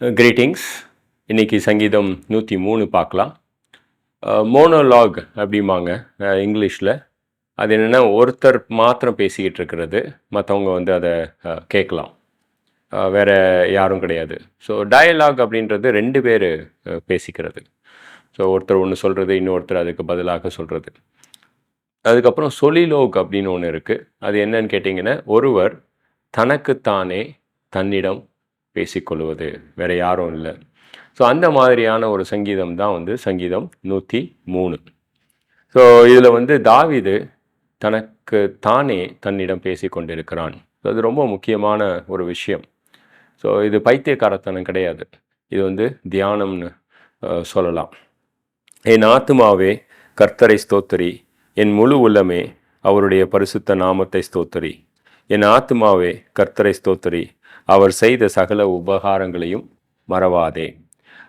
Greetings இன்றைக்கி சங்கீதம் நூற்றி மூணு பார்க்கலாம். மோனோலாக் அப்படிம்பாங்க இங்கிலீஷில். அது என்னென்னா ஒருத்தர் மாத்திரம் பேசிக்கிட்டு இருக்கிறது மற்றவங்க வந்து அதை கேட்கலாம். வேறு யாரும் கிடையாது. ஸோ டயலாக் அப்படின்றது ரெண்டு பேர் பேசிக்கிறது. ஸோ ஒருத்தர் ஒன்று சொல்கிறது இன்னொருத்தர் அதுக்கு பதிலாக சொல்கிறது அதுக்கப்புறம் சொலிலோக் அப்படின்னு ஒன்று இருக்குது அது என்னன்னு கேட்டிங்கன்னா ஒருவர் தனக்குத்தானே தன்னிடம் பேசிக்கொள்வது வேற யாரும் இல்லை. ஸோ அந்த மாதிரியான ஒரு சங்கீதம் தான் வந்து சங்கீதம் நூற்றி மூணு. ஸோ இதில் வந்து தாவிது தனக்கு தானே தன்னிடம் பேசி கொண்டிருக்கிறான். அது ரொம்ப முக்கியமான ஒரு விஷயம். ஸோ இது பைத்தியக்காரத்தனம் கிடையாது. இது வந்து தியானம்னு சொல்லலாம். என் ஆத்துமாவே கர்த்தரை ஸ்தோத்திரி. என் முழு உள்ளமே அவருடைய பரிசுத்த நாமத்தை ஸ்தோத்தரி. என் ஆத்துமாவே கர்த்தரை ஸ்தோத்திரி. அவர் செய்த சகல உபகாரங்களையும் மறவாதே.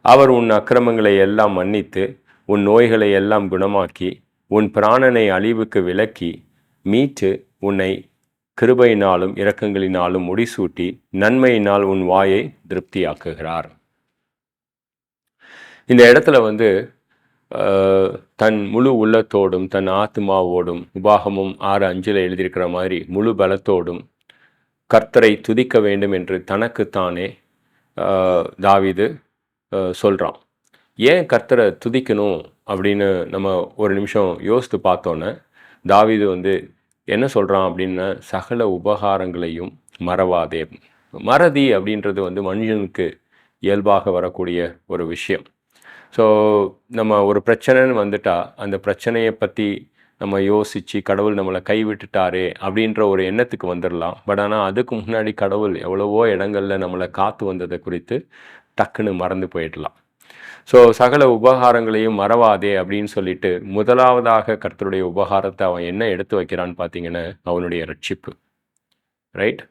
அவர் உன் அக்கிரமங்களை எல்லாம் மன்னித்து உன் நோய்களை எல்லாம் குணமாக்கி உன் பிராணனை அழிவுக்கு விலக்கி மீட்டு உன்னை கிருபையினாலும் இரக்கங்களினாலும் முடிசூட்டி நன்மையினால் உன் வாயை திருப்தியாக்குகிறார். இந்த இடத்துல வந்து தன் முழு உள்ளத்தோடும் தன் ஆத்மாவோடும் உபாகமும் ஆறு அஞ்சில் எழுதியிருக்கிற மாதிரி முழு பலத்தோடும் கர்த்தரை துதிக்க வேண்டும் என்று தனக்குத்தானே தாவிது சொல்கிறான் ஏன் கர்த்தரை துதிக்கணும் அப்படின்னு நம்ம ஒரு நிமிஷம் யோசித்து பார்த்தோன்னே தாவிது வந்து என்ன சொல்கிறான் அப்படின்னா சகல உபகாரங்களையும் மறவாதே. மறதி அப்படின்றது வந்து மனுஷனுக்கு இயல்பாக வரக்கூடிய ஒரு விஷயம். ஸோ நம்ம ஒரு பிரச்சனைன்னு வந்துட்டால் அந்த பிரச்சனையை பற்றி நம்ம யோசித்து கடவுள் நம்மளை கைவிட்டுட்டாரே அப்படின்ற ஒரு எண்ணத்துக்கு வந்துடலாம் பட் ஆனால் அதுக்கு முன்னாடி கடவுள் எவ்வளவோ இடங்களில் நம்மளை காத்து வந்ததை குறித்து டக்குன்னு மறந்து போயிடலாம். ஸோ சகல உபகாரங்களையும் மறவாதே அப்படின்னு சொல்லிட்டு முதலாவதாக கர்த்தருடைய உபகாரத்தை அவன் என்ன எடுத்து வைக்கிறான்னு பார்த்தீங்கன்னா அவனுடைய ரட்சிப்பு. ரைட்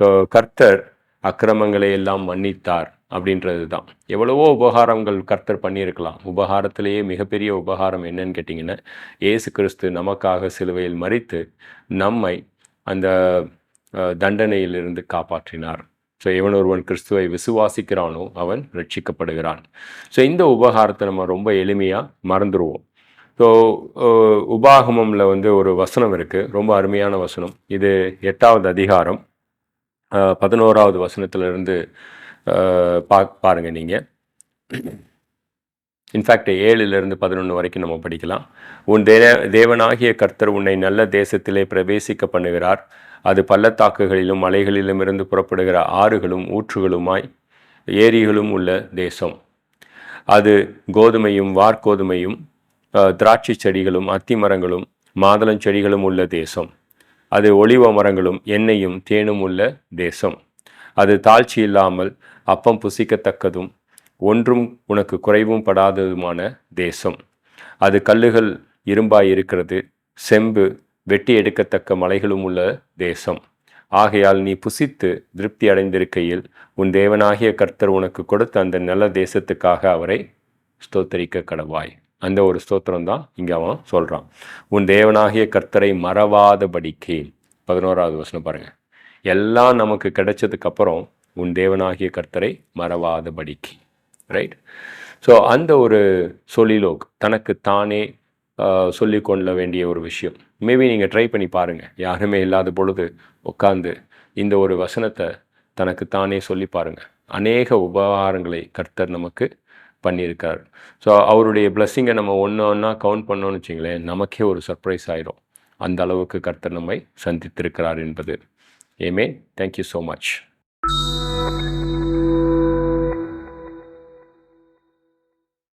ஸோ கர்த்தர் அக்கிரமங்களை எல்லாம் மன்னித்தார். அப்படின்றது தான் எவ்வளவோ உபகாரங்கள் கர்த்தர் பண்ணியிருக்கலாம். உபகாரத்திலேயே மிகப்பெரிய உபகாரம் என்னன்னு கேட்டிங்கன்னா ஏசு கிறிஸ்து நமக்காக சிலுவையில் மறித்து நம்மை அந்த தண்டனையிலிருந்து காப்பாற்றினார். ஸோ எவன் ஒருவன் கிறிஸ்துவை விசுவாசிக்கிறானோ அவன் ரட்சிக்கப்படுகிறான். ஸோ இந்த உபகாரத்தை நம்ம ரொம்ப எளிமையாக மறந்துடுவோம் ஸோ உபாகமம்ல வந்து ஒரு வசனம் இருக்குது ரொம்ப அருமையான வசனம். இது எட்டாவது அதிகாரம் பதினோராவது வசனத்திலிருந்து இருந்து பா பாருங்கள் நீங்கள் இன்ஃபேக்ட் ஏழுலேருந்து பதினொன்று வரைக்கும் நம்ம படிக்கலாம். உன் தே தேவனாகிய கர்த்தர் உன்னை நல்ல தேசத்திலே பிரவேசிக்க பண்ணுகிறார். அது பள்ளத்தாக்குகளிலும் மலைகளிலும் இருந்து புறப்படுகிற ஆறுகளும் ஊற்றுகளுமாய் ஏரிகளும் உள்ள தேசம். அது கோதுமையும் வார்கோதுமையும் திராட்சை செடிகளும் அத்தி மரங்களும் மாதளம் செடிகளும் உள்ள தேசம். அது ஒளிவ மரங்களும் எண்ணெயும் தேனும் உள்ள தேசம். அது தாழ்ச்சி இல்லாமல் அப்பம் புசிக்கத்தக்கதும் ஒன்றும் உனக்கு குறைவும் படாததுமான தேசம். அது கல்லுகள் இரும்பாய் இருக்கிறது செம்பு வெட்டி எடுக்கத்தக்க மலைகளும் உள்ள தேசம். ஆகையால் நீ புசித்து திருப்தி அடைந்திருக்கையில் உன் தேவனாகிய கர்த்தர் உனக்கு கொடுத்த அந்த நல்ல தேசத்துக்காக அவரை ஸ்தோத்தரிக்க கடவாய். அந்த ஒரு ஸ்தோத்திரம் தான் இங்கே அவன் சொல்கிறான் உன் தேவனாகிய கர்த்தரை மறவாதபடிக்கு பதினோராவது வசனம் பாருங்கள் எல்லாம் நமக்கு கிடைச்சதுக்கு அப்புறம் உன் தேவனாகிய கர்த்தரை மறவாதபடிக்கு. ரைட் ஸோ அந்த ஒரு சொல்லிலோக் தனக்கு தானே சொல்லி கொள்ள வேண்டிய ஒரு விஷயம். மேபி நீங்கள் ட்ரை பண்ணி பாருங்கள் யாருமே இல்லாத பொழுது உட்காந்து இந்த ஒரு வசனத்தை தனக்கு தானே சொல்லி பாருங்கள் அநேக உபகாரங்களை கர்த்தர் நமக்கு பண்ணியிருக்கார். ஸோ அவருடைய பிளஸ்ஸிங்கை நம்ம ஒன்று ஒன்றா கவுண்ட் பண்ணோன்னு வச்சிங்களேன் நமக்கே ஒரு சர்ப்ரைஸ் ஆயிரும். அந்த அளவுக்கு கர்த்தர் நம்மை சந்தித்திருக்கிறார் என்பது. Amen. Thank you so much.